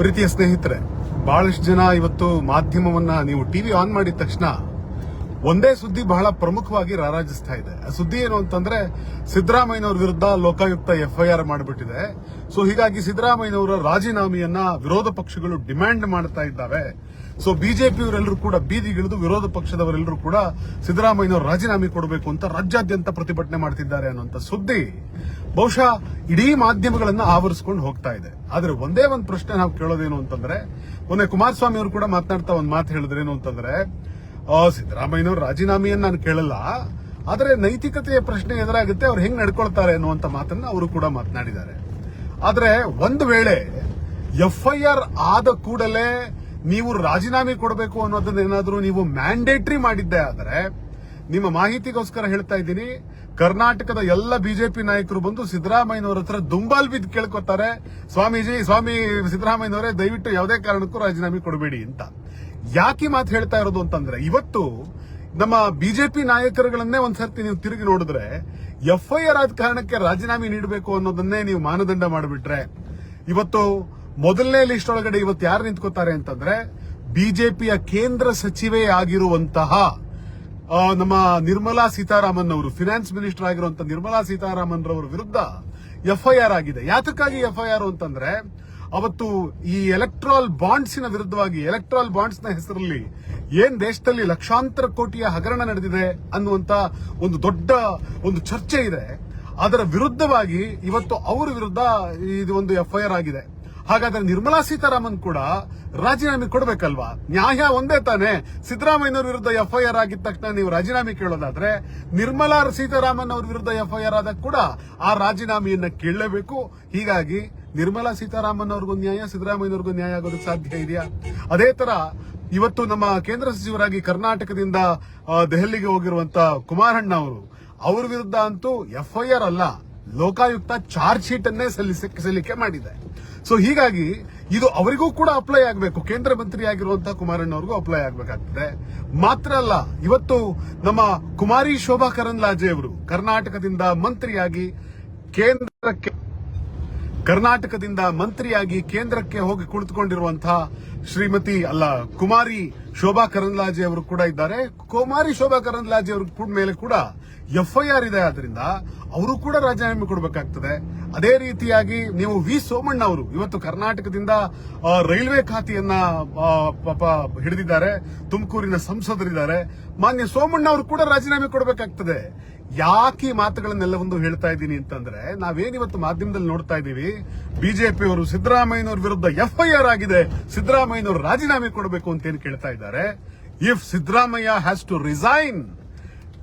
ಪ್ರೀತಿಯ ಸ್ನೇಹಿತರೆ ಬಹಳಷ್ಟು ಜನ ಇವತ್ತು ಮಾಧ್ಯಮವನ್ನ ನೀವು ಟಿವಿ ಆನ್ ಮಾಡಿದ ತಕ್ಷಣ ಒಂದೇ ಸುದ್ದಿ ಬಹಳ ಪ್ರಮುಖವಾಗಿ ರಾರಾಜಿಸ್ತಾ ಇದೆ. ಸುದ್ದಿ ಏನು ಅಂತಂದ್ರೆ, ಸಿದ್ದರಾಮಯ್ಯನವರ ವಿರುದ್ಧ ಲೋಕಾಯುಕ್ತ ಎಫ್ಐಆರ್ ಮಾಡಿಬಿಟ್ಟಿದೆ. ಸೊ ಹೀಗಾಗಿ ಸಿದ್ದರಾಮಯ್ಯನವರ ರಾಜೀನಾಮೆಯನ್ನ ವಿರೋಧ ಪಕ್ಷಗಳು ಡಿಮ್ಯಾಂಡ್ ಮಾಡ್ತಾ ಇದ್ದಾವೆ. ಸೊ ಬಿಜೆಪಿಯವರೆಲ್ಲರೂ ಕೂಡ ಬೀದಿಗಿಳಿದು ವಿರೋಧ ಪಕ್ಷದವರೆಲ್ಲರೂ ಕೂಡ ಸಿದ್ದರಾಮಯ್ಯನವರು ರಾಜೀನಾಮೆ ಕೊಡಬೇಕು ಅಂತ ರಾಜ್ಯಾದ್ಯಂತ ಪ್ರತಿಭಟನೆ ಮಾಡ್ತಿದ್ದಾರೆ ಅನ್ನುವಂಥ ಸುದ್ದಿ ಬಹುಶಃ ಇಡೀ ಮಾಧ್ಯಮಗಳನ್ನ ಆವರಿಸಿಕೊಂಡು ಹೋಗ್ತಾ ಇದೆ. ಆದರೆ ಒಂದೇ ಒಂದು ಪ್ರಶ್ನೆ ನಾವು ಕೇಳೋದೇನು ಅಂತಂದ್ರೆ, ಮೊನ್ನೆ ಕುಮಾರಸ್ವಾಮಿ ಅವರು ಕೂಡ ಮಾತನಾಡ್ತಾ ಒಂದು ಮಾತು ಹೇಳಿದ್ರೇನು ಅಂತಂದ್ರೆ ಸಿದ್ದರಾಮಯ್ಯನವರು ರಾಜೀನಾಮೆಯನ್ನು ನಾನು ಕೇಳಲ್ಲ. ಆದರೆ ನೈತಿಕತೆಯ ಪ್ರಶ್ನೆ ಎದುರಾಗುತ್ತೆ, ಅವ್ರು ಹೆಂಗ್ ನಡ್ಕೊಳ್ತಾರೆ ಅನ್ನುವಂತ ಮಾತನ್ನ ಅವರು ಕೂಡ ಮಾತನಾಡಿದ್ದಾರೆ. ಆದರೆ ಒಂದು ವೇಳೆ ಎಫ್ಐಆರ್ ಆದ ಕೂಡಲೇ ನೀವು ರಾಜೀನಾಮೆ ಕೊಡಬೇಕು ಅನ್ನೋದನ್ನ ಏನಾದರೂ ನೀವು ಮ್ಯಾಂಡೇಟ್ರಿ ಮಾಡಿದ್ದೆ ಆದರೆ, ನಿಮ್ಮ ಮಾಹಿತಿಗೋಸ್ಕರ ಹೇಳ್ತಾ ಇದ್ದೀನಿ, ಕರ್ನಾಟಕದ ಎಲ್ಲ ಬಿಜೆಪಿ ನಾಯಕರು ಬಂದು ಸಿದ್ದರಾಮಯ್ಯನವರ ಹತ್ರ ದುಂಬಾಲ್ ಬಿದ್ದು ಕೇಳ್ಕೊತಾರೆ, ಸ್ವಾಮೀಜಿ, ಸ್ವಾಮಿ ಸಿದ್ದರಾಮಯ್ಯನವರೇ, ದಯವಿಟ್ಟು ಯಾವುದೇ ಕಾರಣಕ್ಕೂ ರಾಜೀನಾಮೆ ಕೊಡಬೇಡಿ ಅಂತ. ಯಾಕೆ ಮಾತು ಹೇಳ್ತಾ ಇರೋದು ಅಂತಂದ್ರೆ, ಇವತ್ತು ನಮ್ಮ ಬಿಜೆಪಿ ನಾಯಕರುಗಳನ್ನೇ ಒಂದ್ಸರ್ತಿ ನೀವು ತಿರುಗಿ ನೋಡಿದ್ರೆ ಎಫ್ಐಆರ್ ಆದ ಕಾರಣಕ್ಕೆ ರಾಜೀನಾಮೆ ನೀಡಬೇಕು ಅನ್ನೋದನ್ನೇ ನೀವು ಮಾನದಂಡ ಮಾಡಿಬಿಟ್ರೆ, ಇವತ್ತು ಮೊದಲನೇ ಲಿಸ್ಟ್ ಒಳಗಡೆ ಇವತ್ತು ಯಾರು ನಿಂತ್ಕೋತಾರೆ ಅಂತಂದ್ರೆ, ಬಿಜೆಪಿಯ ಕೇಂದ್ರ ಸಚಿವೆ ಆಗಿರುವಂತಹ ನಮ್ಮ ನಿರ್ಮಲಾ ಸೀತಾರಾಮನ್ ಅವರು ಫಿನಾನ್ಸ್ ಮಿನಿಸ್ಟರ್ ಆಗಿರುವಂತಹ ನಿರ್ಮಲಾ ಸೀತಾರಾಮನ್ ರವರ ವಿರುದ್ಧ ಎಫ್ಐಆರ್ ಆಗಿದೆ. ಯಾತಕ್ಕಾಗಿ ಎಫ್ಐಆರ್ ಅಂತಂದ್ರೆ ಅವತ್ತು ಈ ಎಲೆಕ್ಟ್ರಾಲ್ ಬಾಂಡ್ಸಿನ ವಿರುದ್ಧವಾಗಿ ಎಲೆಕ್ಟ್ರಾಲ್ ಬಾಂಡ್ಸ್ನ ಹೆಸರಲ್ಲಿ ಏನ್ ದೇಶದಲ್ಲಿ ಲಕ್ಷಾಂತರ ಕೋಟಿಯ ಹಗರಣ ನಡೆದಿದೆ ಅನ್ನುವಂತ ಒಂದು ದೊಡ್ಡ ಒಂದು ಚರ್ಚೆ ಇದೆ. ಅದರ ವಿರುದ್ಧವಾಗಿ ಇವತ್ತು ಅವರ ವಿರುದ್ಧ ಇದು ಒಂದು ಎಫ್ಐಆರ್ ಆಗಿದೆ. ಹಾಗಾದ್ರೆ ನಿರ್ಮಲಾ ಸೀತಾರಾಮನ್ ಕೂಡ ರಾಜೀನಾಮೆ ಕೊಡಬೇಕಲ್ವಾ? ನ್ಯಾಯ ಒಂದೇ ತಾನೆ. ಸಿದ್ದರಾಮಯ್ಯನವರ ವಿರುದ್ಧ ಎಫ್ಐಆರ್ ಆಗಿದ ತಕ್ಷಣ ನೀವು ರಾಜೀನಾಮೆ ಕೇಳೋದಾದ್ರೆ ನಿರ್ಮಲಾ ಸೀತಾರಾಮನ್ ಅವ್ರ ವಿರುದ್ಧ ಎಫ್ಐಆರ್ ಆದಾಗ ಕೂಡ ಆ ರಾಜೀನಾಮೆಯನ್ನ ಕೇಳಲೇಬೇಕು. ಹೀಗಾಗಿ ನಿರ್ಮಲಾ ಸೀತಾರಾಮನ್ ಅವ್ರಿಗೂ ನ್ಯಾಯ, ಸಿದ್ದರಾಮಯ್ಯನವ್ರಿಗೂ ನ್ಯಾಯ ಆಗೋದಕ್ಕೆ ಸಾಧ್ಯ ಇದೆಯಾ? ಅದೇ ತರ ಇವತ್ತು ನಮ್ಮ ಕೇಂದ್ರ ಸಚಿವರಾಗಿ ಕರ್ನಾಟಕದಿಂದ ದೆಹಲಿಗೆ ಹೋಗಿರುವಂತ ಕುಮಾರಣ್ಣ ಅವರು, ಅವ್ರ ವಿರುದ್ಧ ಅಂತೂ ಎಫ್ಐಆರ್ ಅಲ್ಲ, ಲೋಕಾಯುಕ್ತ ಚಾರ್ಜ್ ಶೀಟ್ ಅನ್ನೇ ಸಲ್ಲಿಕೆ ಮಾಡಿದೆ. ಸೊ ಹೀಗಾಗಿ ಇದು ಅವರಿಗೂ ಕೂಡ ಅಪ್ಲೈ ಆಗಬೇಕು. ಕೇಂದ್ರ ಮಂತ್ರಿ ಆಗಿರುವಂತಹ ಕುಮಾರಣ್ಣ ಅವ್ರಿಗೂ ಅಪ್ಲೈ ಆಗಬೇಕಾಗ್ತದೆ. ಮಾತ್ರ ಅಲ್ಲ, ಇವತ್ತು ನಮ್ಮ ಕುಮಾರಿ ಶೋಭಾ ಕರಂದ್ಲಾಜೆ ಅವರು ಕರ್ನಾಟಕದಿಂದ ಮಂತ್ರಿಯಾಗಿ ಕೇಂದ್ರಕ್ಕೆ ಕರ್ನಾಟಕದಿಂದ ಮಂತ್ರಿಯಾಗಿ ಕೇಂದ್ರಕ್ಕೆ ಹೋಗಿ ಕುಳಿತುಕೊಂಡಿರುವಂತಹ ಶ್ರೀಮತಿ ಅಲ್ಲ ಕುಮಾರಿ ಶೋಭಾ ಕರಂದ್ಲಾಜೆ ಅವರು ಕೂಡ ಇದ್ದಾರೆ. ಕೋಮಾರಿ ಶೋಭಾ ಕರಂದ್ಲಾಜೆ ಅವ್ರ ಕೂಡ ಮೇಲೆ ಕೂಡ ಎಫ್ಐಆರ್ ಇದೆ. ಆದ್ರಿಂದ ಅವರು ಕೂಡ ರಾಜೀನಾಮೆ ಕೊಡಬೇಕಾಗ್ತದೆ. ಅದೇ ರೀತಿಯಾಗಿ ನೀವು ವಿ ಸೋಮಣ್ಣ ಅವರು ಇವತ್ತು ಕರ್ನಾಟಕದಿಂದ ರೈಲ್ವೆ ಖಾತೆಯನ್ನ ಪಾಪ ಹಿಡಿದಿದ್ದಾರೆ. ತುಮಕೂರಿನ ಸಂಸದರಿದ್ದಾರೆ. ಮಾನ್ಯ ಸೋಮಣ್ಣ ಅವರು ಕೂಡ ರಾಜೀನಾಮೆ ಕೊಡಬೇಕಾಗ್ತದೆ. ಯಾಕೆ ಈ ಮಾತುಗಳನ್ನೆಲ್ಲವೊಂದು ಹೇಳ್ತಾ ಇದ್ದೀನಿ ಅಂತಂದ್ರೆ ನಾವೇನಿವತ್ತು ಮಾಧ್ಯಮದಲ್ಲಿ ನೋಡ್ತಾ ಇದ್ದೀವಿ, ಬಿಜೆಪಿಯವರು ಸಿದ್ದರಾಮಯ್ಯನವ್ರ ವಿರುದ್ಧ ಎಫ್ಐಆರ್ ಆಗಿದೆ, ಸಿದ್ದರಾಮಯ್ಯನವರು ರಾಜೀನಾಮೆ ಕೊಡಬೇಕು ಅಂತ ಏನು ಕೇಳ್ತಾ if Siddaramaiah has to resign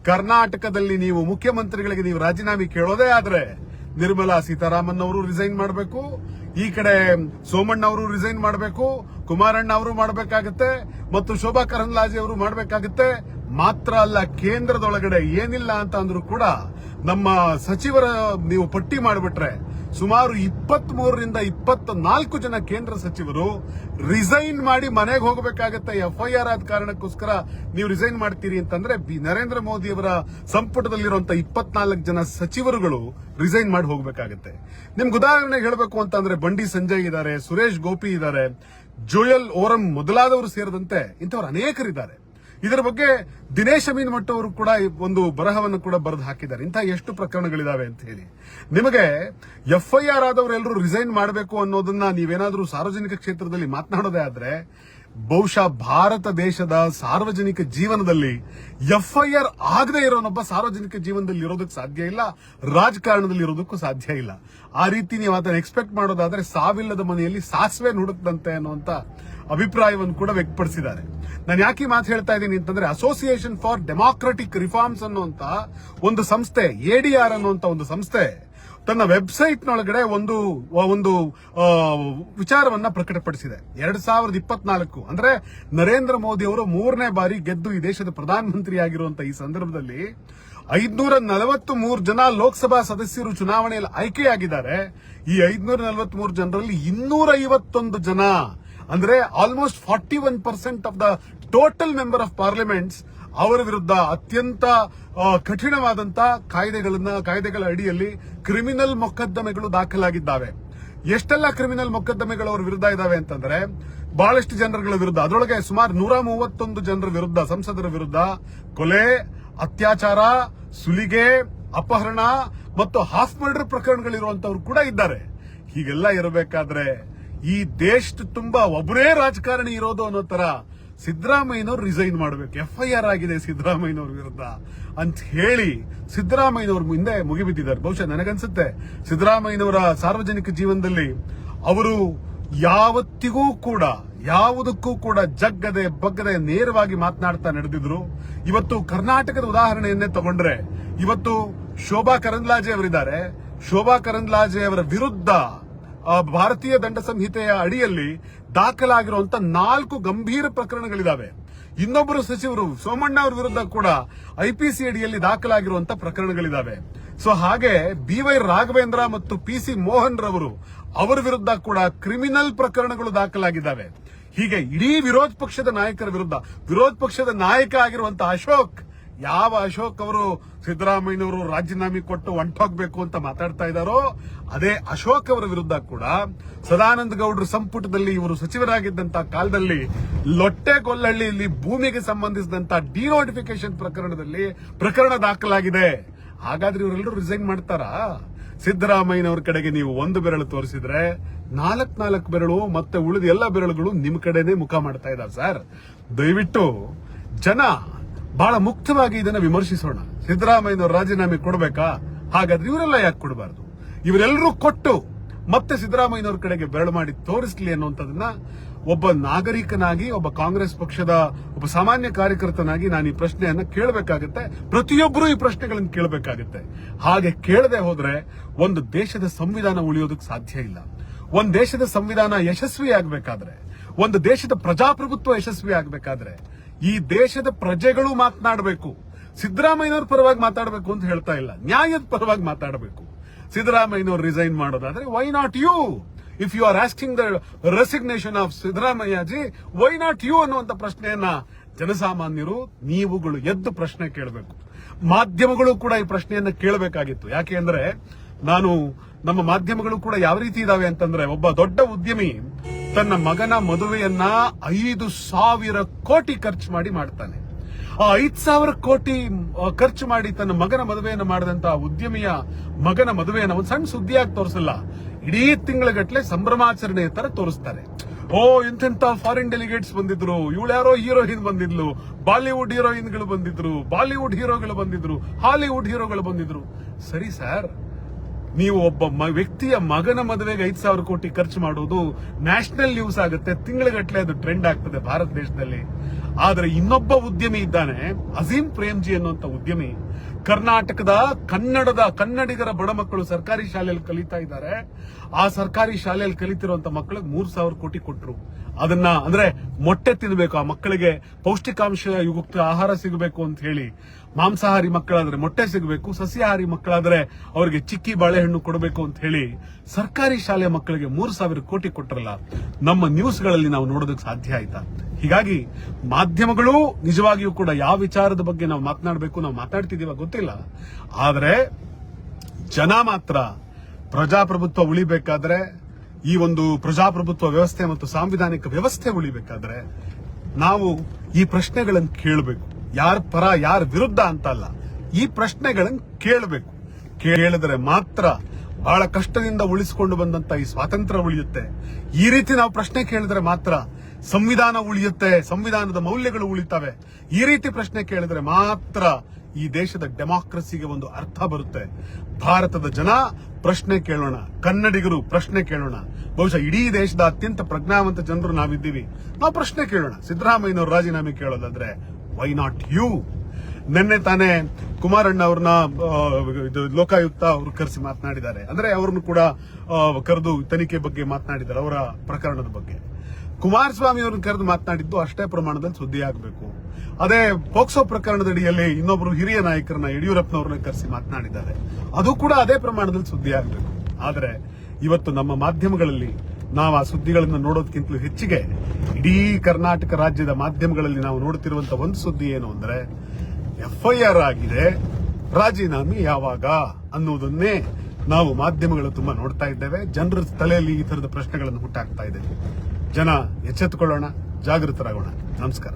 ಕರ್ನಾಟಕದಲ್ಲಿ ನೀವು ಮುಖ್ಯಮಂತ್ರಿಗಳಿಗೆ ನೀವು ರಾಜೀನಾಮೆ ಕೇಳೋದೇ ಆದ್ರೆ ನಿರ್ಮಲಾ ಸೀತಾರಾಮನ್ ಅವರು ರಿಸೈನ್ ಮಾಡಬೇಕು, ಈ ಕಡೆ ಸೋಮಣ್ಣ ಅವರು ರಿಸೈನ್ ಮಾಡಬೇಕು, ಕುಮಾರಣ್ಣ ಅವರು ಮಾಡಬೇಕಾಗುತ್ತೆ, ಮತ್ತು ಶೋಭಾ ಕರಂದ್ಲಾಜೆ ಅವರು ಮಾಡಬೇಕಾಗತ್ತೆ ಮಾತ್ರ ಅಲ್ಲ, ಕೇಂದ್ರದೊಳಗಡೆ ಏನಿಲ್ಲ ಅಂತ ಅಂದ್ರೂ ಕೂಡ ನಮ್ಮ ಸಚಿವರ ನೀವು ಪಟ್ಟಿ ಮಾಡಿಬಿಟ್ರೆ ಸುಮಾರು ಇಪ್ಪತ್ತ್ ಮೂರರಿಂದ ಇಪ್ಪತ್ ನಾಲ್ಕು ಜನ ಕೇಂದ್ರ ಸಚಿವರು ರಿಸೈನ್ ಮಾಡಿ ಮನೆಗೆ ಹೋಗಬೇಕಾಗತ್ತೆ. ಎಫ್ಐಆರ್ ಆದ ಕಾರಣಕ್ಕೋಸ್ಕರ ನೀವು ರಿಸೈನ್ ಮಾಡ್ತೀರಿ ಅಂತಂದ್ರೆ ನರೇಂದ್ರ ಮೋದಿ ಅವರ ಸಂಪುಟದಲ್ಲಿರುವಂತಹ ಇಪ್ಪತ್ನಾಲ್ಕು ಜನ ಸಚಿವರುಗಳು ರಿಸೈನ್ ಮಾಡಿ ಹೋಗಬೇಕಾಗತ್ತೆ. ನಿಮ್ಗೆ ಉದಾಹರಣೆಗೆ ಹೇಳಬೇಕು ಅಂತಂದ್ರೆ ಬಂಡಿ ಸಂಜಯ್ ಇದ್ದಾರೆ, ಸುರೇಶ್ ಗೋಪಿ ಇದ್ದಾರೆ, ಜೋಯಲ್ ಓರಂ ಮೊದಲಾದವರು ಸೇರಿದಂತೆ ಇಂಥವ್ರು ಅನೇಕರಿದ್ದಾರೆ. ಇದರ ಬಗ್ಗೆ ದಿನೇಶ್ ಅಮೀನ್ ಅವರು ಕೂಡ ಒಂದು ಬರಹವನ್ನು ಕೂಡ ಬರೆದು ಹಾಕಿದ್ದಾರೆ. ಇಂತಹ ಎಷ್ಟು ಪ್ರಕರಣಗಳಿದಾವೆ ಅಂತ ಹೇಳಿ. ನಿಮಗೆ ಎಫ್ಐಆರ್ ಆದವರೆಲ್ಲರೂ ರಿಸೈನ್ ಮಾಡಬೇಕು ಅನ್ನೋದನ್ನ ನೀವೇನಾದರೂ ಸಾರ್ವಜನಿಕ ಕ್ಷೇತ್ರದಲ್ಲಿ ಮಾತನಾಡೋದೇ ಆದ್ರೆ, ಬಹುಶಃ ಭಾರತ ದೇಶದ ಸಾರ್ವಜನಿಕ ಜೀವನದಲ್ಲಿ ಎಫ್ಐಆರ್ ಆಗದೆ ಇರೋನೊಬ್ಬ ಸಾರ್ವಜನಿಕ ಜೀವನದಲ್ಲಿ ಇರೋದಕ್ಕೆ ಸಾಧ್ಯ ಇಲ್ಲ, ರಾಜಕಾರಣದಲ್ಲಿ ಇರೋದಕ್ಕೂ ಸಾಧ್ಯ ಇಲ್ಲ. ಆ ರೀತಿ ನೀವು ಅದನ್ನು ಎಕ್ಸ್ಪೆಕ್ಟ್ ಮಾಡೋದಾದ್ರೆ ಸಾವಿಲ್ಲದ ಮನೆಯಲ್ಲಿ ಸಾಸಿವೆ ನುಡುತ್ತಂತೆ ಅನ್ನುವಂತ ಅಭಿಪ್ರಾಯವನ್ನು ಕೂಡ ವ್ಯಕ್ತಪಡಿಸಿದ್ದಾರೆ. ನಾನು ಯಾಕೆ ಮಾತು ಹೇಳ್ತಾ ಇದ್ದೀನಿ ಅಂತಂದ್ರೆ ಅಸೋಸಿಯೇಷನ್ ಫಾರ್ ಡೆಮಾಕ್ರೆಟಿಕ್ ರಿಫಾರ್ಮ್ಸ್ ಅನ್ನುವಂತ ಒಂದು ಸಂಸ್ಥೆ ಎಡಿಆರ್ ಅನ್ನುವಂತ ಒಂದು ಸಂಸ್ಥೆ, ತನ್ನ ವೆಬ್ಸೈಟ್ ನೊಳಗಡೆ ಒಂದು ಒಂದು ವಿಚಾರವನ್ನ ಪ್ರಕಟಪಡಿಸಿದೆ. ಎರಡ್ ಸಾವಿರದ ಇಪ್ಪತ್ನಾಲ್ಕು, ಅಂದ್ರೆ ನರೇಂದ್ರ ಮೋದಿ ಅವರು ಮೂರನೇ ಬಾರಿ ಗೆದ್ದು ಈ ದೇಶದ ಪ್ರಧಾನಮಂತ್ರಿ ಆಗಿರುವಂತಹ ಈ ಸಂದರ್ಭದಲ್ಲಿ ಐದ್ನೂರ ನಲವತ್ತು ಮೂರು ಜನ ಲೋಕಸಭಾ ಸದಸ್ಯರು ಚುನಾವಣೆಯಲ್ಲಿ ಆಯ್ಕೆಯಾಗಿದ್ದಾರೆ. ಈ ಐದ್ನೂರ ನಲವತ್ತ್ ಮೂರು ಜನರಲ್ಲಿ ಇನ್ನೂರ ಐವತ್ತೊಂದು ಜನ ಅಂದ್ರೆ almost forty one percent of the total member of parliaments ಅವರ ವಿರುದ್ಧ ಅತ್ಯಂತ ಕಠಿಣವಾದಂತ ಕಾಯ್ದೆಗಳನ್ನ, ಕಾಯ್ದೆಗಳ ಅಡಿಯಲ್ಲಿ ಕ್ರಿಮಿನಲ್ ಮೊಕದ್ದಮೆಗಳು ದಾಖಲಾಗಿದ್ದಾವೆ. ಎಷ್ಟೆಲ್ಲ ಕ್ರಿಮಿನಲ್ ಮೊಕದ್ದಮೆಗಳು ಅವರ ವಿರುದ್ಧ ಇದಾವೆ ಅಂತಂದ್ರೆ ಬಹಳಷ್ಟು ಜನರುಗಳ ವಿರುದ್ಧ, ಅದರೊಳಗೆ ಸುಮಾರು ನೂರ ಮೂವತ್ತೊಂದು ಜನರ ವಿರುದ್ಧ, ಸಂಸದರ ವಿರುದ್ಧ ಕೊಲೆ, ಅತ್ಯಾಚಾರ, ಸುಲಿಗೆ, ಅಪಹರಣ ಮತ್ತು ಹಾಫ್ ಮರ್ಡರ್ ಪ್ರಕರಣಗಳಿರುವಂತವ್ರು ಕೂಡ ಇದ್ದಾರೆ. ಹೀಗೆಲ್ಲ ಇರಬೇಕಾದ್ರೆ ಈ ದೇಶದ ತುಂಬಾ ಒಬ್ಬರೇ ರಾಜಕಾರಣಿ ಇರೋದು ಅನ್ನೋ ತರ ಸಿದ್ದರಾಮಯ್ಯನವ್ರು ರಿಸೈನ್ ಮಾಡಬೇಕು. ಆರ್ ಆಗಿದೆ ಸಿದ್ದರಾಮಯ್ಯನವ್ರ ವಿರುದ್ಧ ಅಂತ ಹೇಳಿ ಸಿದ್ದರಾಮಯ್ಯನವ್ರ ಮುಂದೆ ಮುಗಿಬಿದ್ದಿದ್ದಾರೆ ಬಹುಶಃ ನನಗನ್ಸುತ್ತೆ ಸಿದ್ದರಾಮಯ್ಯನವರ ಸಾರ್ವಜನಿಕ ಜೀವನದಲ್ಲಿ ಅವರು ಯಾವತ್ತಿಗೂ ಕೂಡ, ಯಾವುದಕ್ಕೂ ಕೂಡ ಜಗ್ಗದೆ ಬಗ್ಗದೆ ನೇರವಾಗಿ ಮಾತನಾಡ್ತಾ ನಡೆದಿದ್ರು. ಇವತ್ತು ಕರ್ನಾಟಕದ ಉದಾಹರಣೆಯನ್ನೇ ತಗೊಂಡ್ರೆ, ಇವತ್ತು ಶೋಭಾ ಕರಂದ್ಲಾಜೆ ಅವರಿದ್ದಾರೆ. ಶೋಭಾ ಕರಂದ್ಲಾಜೆ ಅವರ ವಿರುದ್ಧ ಭಾರತೀಯ ದಂಡ ಸಂಹಿತೆಯ ಅಡಿಯಲ್ಲಿ ದಾಖಲಾಗಿರುವಂತ ನಾಲ್ಕು ಗಂಭೀರ ಪ್ರಕರಣಗಳಿದಾವೆ. ಇನ್ನೊಬ್ಬರು ಸಚಿವರು ಸೋಮಣ್ಣ ಅವರ ವಿರುದ್ಧ ಕೂಡ ಐಪಿಸಿ ಅಡಿಯಲ್ಲಿ ದಾಖಲಾಗಿರುವಂತ ಪ್ರಕರಣಗಳಿದಾವೆ. ಸೊ ಹಾಗೆ ಬಿ ವೈ ರಾಘವೇಂದ್ರ ಮತ್ತು ಪಿ ಸಿ ಮೋಹನ್ ರವರು ಅವರ ವಿರುದ್ಧ ಕೂಡ ಕ್ರಿಮಿನಲ್ ಪ್ರಕರಣಗಳು ದಾಖಲಾಗಿದ್ದಾವೆ ಹೀಗೆ ಇಡೀ ವಿರೋಧ ಪಕ್ಷದ ನಾಯಕರ ವಿರುದ್ಧ, ವಿರೋಧ ಪಕ್ಷದ ನಾಯಕ ಆಗಿರುವಂತಹ ಅಶೋಕ್ ಯಾವ ಅಶೋಕ್ ಅವರು ಸಿದ್ದರಾಮಯ್ಯನವರು ರಾಜೀನಾಮೆ ಕೊಟ್ಟು ಹೊಂಟೋಗ್ಬೇಕು ಅಂತ ಮಾತಾಡ್ತಾ ಇದ್ದಾರೋ, ಅದೇ ಅಶೋಕ್ ಅವರ ವಿರುದ್ಧ ಕೂಡ ಸದಾನಂದ ಗೌಡರ ಸಂಪುಟದಲ್ಲಿ ಇವರು ಸಚಿವರಾಗಿದ್ದಂತ ಕಾಲದಲ್ಲಿ ಲೊಟ್ಟೆ ಕೊಲ್ಲಹಳ್ಳಿಯಲ್ಲಿ ಭೂಮಿಗೆ ಸಂಬಂಧಿಸಿದಂತ ಡಿನೋಟಿಫಿಕೇಶನ್ ಪ್ರಕರಣದಲ್ಲಿ ಪ್ರಕರಣ ದಾಖಲಾಗಿದೆ. ಹಾಗಾದ್ರೆ ಇವರೆಲ್ಲರೂ ರಿಸೈನ್ ಮಾಡ್ತಾರಾ? ಸಿದ್ದರಾಮಯ್ಯನವ್ರ ಕಡೆಗೆ ನೀವು ಒಂದು ಬೆರಳು ತೋರಿಸಿದ್ರೆ, ನಾಲ್ಕ್ ನಾಲ್ಕು ಬೆರಳು ಮತ್ತೆ ಉಳಿದ ಎಲ್ಲ ಬೆರಳುಗಳು ನಿಮ್ ಕಡೆನೆ ಮುಖ ಮಾಡ್ತಾ ಇದ್ದಾರೆ, ಸರ್. ದಯವಿಟ್ಟು ಜನ ಬಹಳ ಮುಕ್ತವಾಗಿ ಇದನ್ನ ವಿಮರ್ಶಿಸೋಣ. ಸಿದ್ದರಾಮಯ್ಯನವರು ರಾಜೀನಾಮೆ ಕೊಡಬೇಕಾ? ಹಾಗಾದ್ರೆ ಇವರೆಲ್ಲ ಯಾಕೆ ಕೊಡಬಾರ್ದು? ಇವರೆಲ್ಲರೂ ಕೊಟ್ಟು ಮತ್ತೆ ಸಿದ್ದರಾಮಯ್ಯನವ್ರ ಕಡೆಗೆ ಬೆರಳು ಮಾಡಿ ತೋರಿಸ್ಲಿ ಅನ್ನುವಂಥದ್ದನ್ನ ಒಬ್ಬ ನಾಗರಿಕನಾಗಿ, ಒಬ್ಬ ಕಾಂಗ್ರೆಸ್ ಪಕ್ಷದ ಒಬ್ಬ ಸಾಮಾನ್ಯ ಕಾರ್ಯಕರ್ತನಾಗಿ ನಾನು ಈ ಪ್ರಶ್ನೆಯನ್ನ ಕೇಳಬೇಕಾಗುತ್ತೆ. ಪ್ರತಿಯೊಬ್ಬರೂ ಈ ಪ್ರಶ್ನೆಗಳನ್ನು ಕೇಳಬೇಕಾಗುತ್ತೆ. ಹಾಗೆ ಕೇಳದೆ ಹೋದ್ರೆ ಒಂದು ದೇಶದ ಸಂವಿಧಾನ ಉಳಿಯೋದಕ್ಕೆ ಸಾಧ್ಯ ಇಲ್ಲ. ಒಂದು ದೇಶದ ಸಂವಿಧಾನ ಯಶಸ್ವಿ ಆಗಬೇಕಾದ್ರೆ ಒಂದು ದೇಶದ ಪ್ರಜಾಪ್ರಭುತ್ವ ಯಶಸ್ವಿ ಆಗ್ಬೇಕಾದ್ರೆ ಈ ದೇಶದ ಪ್ರಜೆಗಳು ಮಾತನಾಡಬೇಕು. ಸಿದ್ದರಾಮಯ್ಯನವ್ರ ಪರವಾಗಿ ಮಾತಾಡಬೇಕು ಅಂತ ಹೇಳ್ತಾ ಇಲ್ಲ. ನ್ಯಾಯದ ಪರವಾಗಿ ಮಾತಾಡಬೇಕು. ಸಿದ್ದರಾಮಯ್ಯನವ್ರು ರಿಸೈನ್ ಮಾಡೋದಾದ್ರೆ why not you if you are asking the resignation of Siddaramaiah ji why not you ಅನ್ನುವಂತ ಪ್ರಶ್ನೆಯನ್ನ ಜನಸಾಮಾನ್ಯರು, ನೀವುಗಳು ಎದ್ದು ಪ್ರಶ್ನೆ ಕೇಳಬೇಕು. ಮಾಧ್ಯಮಗಳು ಕೂಡ ಈ ಪ್ರಶ್ನೆಯನ್ನ ಕೇಳಬೇಕಾಗಿತ್ತು. ಯಾಕೆ ಅಂದ್ರೆ, ನಾನು ನಮ್ಮ ಮಾಧ್ಯಮಗಳು ಕೂಡ ಯಾವ ರೀತಿ ಇದಾವೆ ಅಂತಂದ್ರೆ, ಒಬ್ಬ ದೊಡ್ಡ ಉದ್ಯಮಿ ತನ್ನ ಮಗನ ಮದುವೆಯನ್ನ ಐದು ಸಾವಿರ ಕೋಟಿ ಖರ್ಚು ಮಾಡಿ ಮಾಡ್ತಾನೆ. ಆ ಐದ್ ಸಾವಿರ ಕೋಟಿ ಖರ್ಚು ಮಾಡಿ ತನ್ನ ಮಗನ ಮದುವೆಯನ್ನು ಮಾಡಿದಂತ ಉದ್ಯಮಿಯ ಮಗನ ಮದುವೆಯನ್ನ ಒಂದು ಸಣ್ಣ ಸುದ್ದಿಯಾಗಿ ತೋರಿಸಲ್ಲ. ಇಡೀ ತಿಂಗಳಗಟ್ಲೆ ಸಂಭ್ರಮಾಚರಣೆ ತರ ತೋರಿಸ್ತಾರೆ. ಓ, ಇಂತೆಂತ ಫಾರಿನ್ ಡೆಲಿಗೇಟ್ಸ್ ಬಂದಿದ್ರು. ಇವಳು ಯಾರೋ ಹೀರೋಯಿನ್ ಬಂದಿದ್ಲು. ಬಾಲಿವುಡ್ ಹೀರೋಯಿನ್ಗಳು ಬಂದಿದ್ರು. ಬಾಲಿವುಡ್ ಹೀರೋಗಳು ಬಂದಿದ್ರು. ಹಾಲಿವುಡ್ ಹೀರೋಗಳು ಬಂದಿದ್ರು. ಸರಿ ಸರ್ ನೀವು ಒಬ್ಬ ವ್ಯಕ್ತಿಯ ಮಗನ ಮದುವೆಗೆ ಐದು ಸಾವಿರ ಕೋಟಿ ಖರ್ಚು ಮಾಡೋದು ನ್ಯಾಷನಲ್ ನ್ಯೂಸ್ ಆಗುತ್ತೆ. ತಿಂಗಳಗಟ್ಟಲೆ ಅದು ಟ್ರೆಂಡ್ ಆಗ್ತದೆ ಭಾರತ ದೇಶದಲ್ಲಿ. ಆದ್ರೆ ಇನ್ನೊಬ್ಬ ಉದ್ಯಮಿ ಇದ್ದಾನೆ ಅಜೀಂ ಪ್ರೇಮ್ಜಿ ಅನ್ನುವಂತ ಉದ್ಯಮಿ. ಕರ್ನಾಟಕದ ಕನ್ನಡದ ಕನ್ನಡಿಗರ ಬಡ ಮಕ್ಕಳು ಸರ್ಕಾರಿ ಶಾಲೆಯಲ್ಲಿ ಕಲಿತಾ ಇದ್ದಾರೆ. ಆ ಸರ್ಕಾರಿ ಶಾಲೆಯಲ್ಲಿ ಕಲಿತಿರುವಂತ ಮಕ್ಕಳಿಗೆ ಮೂರ್ ಸಾವಿರ ಕೋಟಿ ಕೊಟ್ಟರು ಅದನ್ನ ಅಂದ್ರೆ ಮೊಟ್ಟೆ ತಿನ್ಬೇಕು, ಆ ಮಕ್ಕಳಿಗೆ ಪೌಷ್ಟಿಕಾಂಶ ಯುಕ್ತ ಆಹಾರ ಸಿಗಬೇಕು ಅಂತ ಹೇಳಿ. ಮಾಂಸಾಹಾರಿ ಮಕ್ಕಳಾದ್ರೆ ಮೊಟ್ಟೆ ಸಿಗಬೇಕು, ಸಸ್ಯಾಹಾರಿ ಮಕ್ಕಳಾದ್ರೆ ಅವರಿಗೆ ಚಿಕ್ಕಿ ಬಾಳೆಹಣ್ಣು ಕೊಡಬೇಕು ಅಂತ ಹೇಳಿ ಸರ್ಕಾರಿ ಶಾಲೆ ಮಕ್ಕಳಿಗೆ ಮೂರು ಸಾವಿರ ಕೋಟಿ ಕೊಟ್ಟರಲ್ಲ ನಮ್ಮ ನ್ಯೂಸ್ಗಳಲ್ಲಿ ನಾವು ನೋಡೋದಕ್ಕೆ ಸಾಧ್ಯ ಆಯ್ತಾ? ಹೀಗಾಗಿ ಮಾಧ್ಯಮಗಳು ನಿಜವಾಗಿಯೂ ಕೂಡ ಯಾವ ವಿಚಾರದ ಬಗ್ಗೆ ನಾವು ಮಾತನಾಡಬೇಕು, ನಾವು ಮಾತಾಡ್ತಿದೀವ ಗೊತ್ತಿಲ್ಲ. ಆದ್ರೆ ಜನ ಮಾತ್ರ ಪ್ರಜಾಪ್ರಭುತ್ವ ಉಳಿಬೇಕಾದ್ರೆ, ಈ ಒಂದು ಪ್ರಜಾಪ್ರಭುತ್ವ ವ್ಯವಸ್ಥೆ ಮತ್ತು ಸಾಂವಿಧಾನಿಕ ವ್ಯವಸ್ಥೆ ಉಳಿಬೇಕಾದ್ರೆ ನಾವು ಈ ಪ್ರಶ್ನೆಗಳನ್ನು ಕೇಳಬೇಕು. ಯಾರ ಪರ, ಯಾರ ವಿರುದ್ಧ ಅಂತ ಅಲ್ಲ ಈ ಪ್ರಶ್ನೆಗಳನ್ನು ಕೇಳಬೇಕು. ಕೇಳಿದ್ರೆ ಮಾತ್ರ ಬಹಳ ಕಷ್ಟದಿಂದ ಉಳಿಸಿಕೊಂಡು ಬಂದಂತ ಈ ಸ್ವಾತಂತ್ರ್ಯ ಉಳಿಯುತ್ತೆ. ಈ ರೀತಿ ನಾವು ಪ್ರಶ್ನೆ ಕೇಳಿದ್ರೆ ಮಾತ್ರ ಸಂವಿಧಾನ ಉಳಿಯುತ್ತೆ, ಸಂವಿಧಾನದ ಮೌಲ್ಯಗಳು ಉಳಿತವೆ. ಈ ರೀತಿ ಪ್ರಶ್ನೆ ಕೇಳಿದ್ರೆ ಮಾತ್ರ ಈ ದೇಶದ ಡೆಮಾಕ್ರಸಿಗೆ ಒಂದು ಅರ್ಥ ಬರುತ್ತೆ. ಭಾರತದ ಜನ ಪ್ರಶ್ನೆ ಕೇಳೋಣ, ಕನ್ನಡಿಗರು ಪ್ರಶ್ನೆ ಕೇಳೋಣ. ಬಹುಶಃ ಇಡೀ ದೇಶದ ಅತ್ಯಂತ ಪ್ರಜ್ಞಾವಂತ ಜನರು ನಾವಿದ್ದೀವಿ. ನಾವು ಪ್ರಶ್ನೆ ಕೇಳೋಣ. ಸಿದ್ದರಾಮಯ್ಯನವರು ರಾಜೀನಾಮೆ ಕೇಳೋದಾದ್ರೆ ವೈ ನಾಟ್ ಯು ನಿನ್ನೆ ತಾನೇ ಕುಮಾರಣ್ಣ ಅವ್ರನ್ನ ಇದು ಲೋಕಾಯುಕ್ತ ಅವರು ಕರೆಸಿ ಮಾತನಾಡಿದ್ದಾರೆ. ಅಂದ್ರೆ ಅವ್ರನ್ನು ಕೂಡ ಕರೆದು ತನಿಖೆ ಬಗ್ಗೆ ಮಾತನಾಡಿದ್ದಾರೆ ಅವರ ಪ್ರಕರಣದ ಬಗ್ಗೆ. ಕುಮಾರಸ್ವಾಮಿ ಅವ್ರನ್ನ ಕರೆದು ಮಾತನಾಡಿದ್ದು ಅಷ್ಟೇ ಪ್ರಮಾಣದಲ್ಲಿ ಸುದ್ದಿ ಆಗಬೇಕು. ಅದೇ ಪೋಕ್ಸೋ ಪ್ರಕರಣದ ಅಡಿಯಲ್ಲಿ ಇನ್ನೊಬ್ರು ಹಿರಿಯ ನಾಯಕರನ್ನ ಯಡಿಯೂರಪ್ಪನವ್ರನ್ನ ಕರೆಸಿ ಮಾತನಾಡಿದ್ದಾರೆ. ಅದು ಕೂಡ ಅದೇ ಪ್ರಮಾಣದಲ್ಲಿ ಸುದ್ದಿ ಆಗಬೇಕು. ಆದರೆ ಇವತ್ತು ನಮ್ಮ ಮಾಧ್ಯಮಗಳಲ್ಲಿ ನಾವು ಆ ಸುದ್ದಿಗಳನ್ನು ನೋಡೋದಕ್ಕಿಂತಲೂ ಹೆಚ್ಚಿಗೆ ಇಡೀ ಕರ್ನಾಟಕ ರಾಜ್ಯದ ಮಾಧ್ಯಮಗಳಲ್ಲಿ ನಾವು ನೋಡುತ್ತಿರುವಂತಹ ಒಂದು ಸುದ್ದಿ ಏನು ಅಂದ್ರೆ ಎಫ್ಐಆರ್ ಆಗಿದೆ, ರಾಜೀನಾಮೆ ಯಾವಾಗ ಅನ್ನೋದನ್ನೇ ನಾವು ಮಾಧ್ಯಮಗಳು ತುಂಬಾ ನೋಡ್ತಾ ಇದ್ದೇವೆ. ಜನರ ತಲೆಯಲ್ಲಿ ಈ ತರದ ಪ್ರಶ್ನೆಗಳನ್ನು ಹುಟ್ಟಾಕ್ತಾ ಇದೆ ಜನ ಎಚ್ಚೆತ್ತುಕೊಳ್ಳೋಣ, ಜಾಗೃತರಾಗೋಣ. ನಮಸ್ಕಾರ.